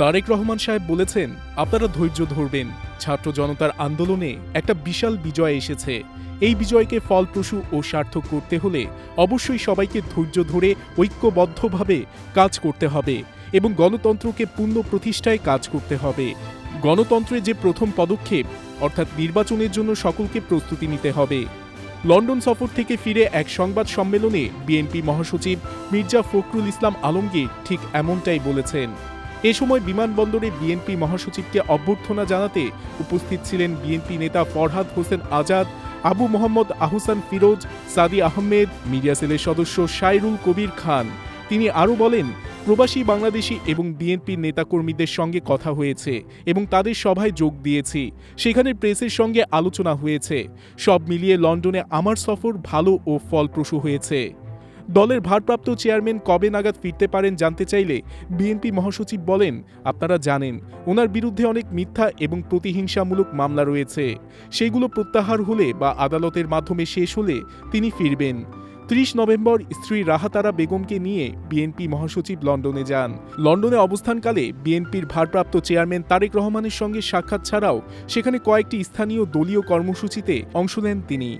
তারেক রহমান সাহেব বলেছেন, আপনারা ধৈর্য ধরবেন। ছাত্র জনতার আন্দোলনে একটা বিশাল বিজয় এসেছে। এই বিজয়কে ফলপ্রসূ ও সার্থক করতে হলে অবশ্যই সবাইকে ধৈর্য ধরে ঐক্যবদ্ধভাবে কাজ করতে হবে এবং গণতন্ত্রকে পূর্ণ প্রতিষ্ঠায় কাজ করতে হবে। গণতন্ত্রের যে প্রথম পদক্ষেপ, অর্থাৎ নির্বাচনের জন্য সকলকে প্রস্তুতি নিতে হবে। লন্ডন সফর থেকে ফিরে এক সংবাদ সম্মেলনে বিএনপি মহাসচিব মির্জা ফখরুল ইসলাম আলমগীর ঠিক এমনটাই বলেছেন। এ সময় বিমানবন্দরে বিএনপি মহাসচিবকে অভ্যর্থনা জানাতে উপস্থিত ছিলেন বিএনপি নেতা ফরহাদ হোসেন আজাদ, আবু মোহাম্মদ আহসান ফিরোজ, সাদি আহমেদ, মিডিয়া সেলের সদস্য সাইরুল কবির খান। তিনি আরও বলেন, প্রবাসী বাংলাদেশি এবং বিএনপির নেতাকর্মীদের সঙ্গে কথা হয়েছে এবং তাদের সভায় যোগ দিয়েছি। সেখানে প্রেসের সঙ্গে আলোচনা হয়েছে। সব মিলিয়ে লন্ডনে আমার সফর ভালো ও ফলপ্রসূ হয়েছে। দলের ভারপ্রাপ্ত চেয়ারম্যান কবে নাগাদ ফিরতে পারেন জানতে চাইলে বিএনপি মহাসচিব বলেন, আপনারা জানেন, ওনার বিরুদ্ধে অনেক মিথ্যা এবং প্রতিহিংসামূলক মামলা রয়েছে। সেগুলো প্রত্যাহার হলে বা আদালতের মাধ্যমে শেষ হলে তিনি ফিরবেন। ত্রিশ নভেম্বর স্ত্রী রাহাতারা বেগমকে নিয়ে বিএনপি মহাসচিব লন্ডনে যান। লন্ডনে অবস্থানকালে বিএনপির ভারপ্রাপ্ত চেয়ারম্যান তারেক রহমানের সঙ্গে সাক্ষাৎ ছাড়াও সেখানে কয়েকটি স্থানীয় দলীয় কর্মসূচিতে অংশ নেন তিনি।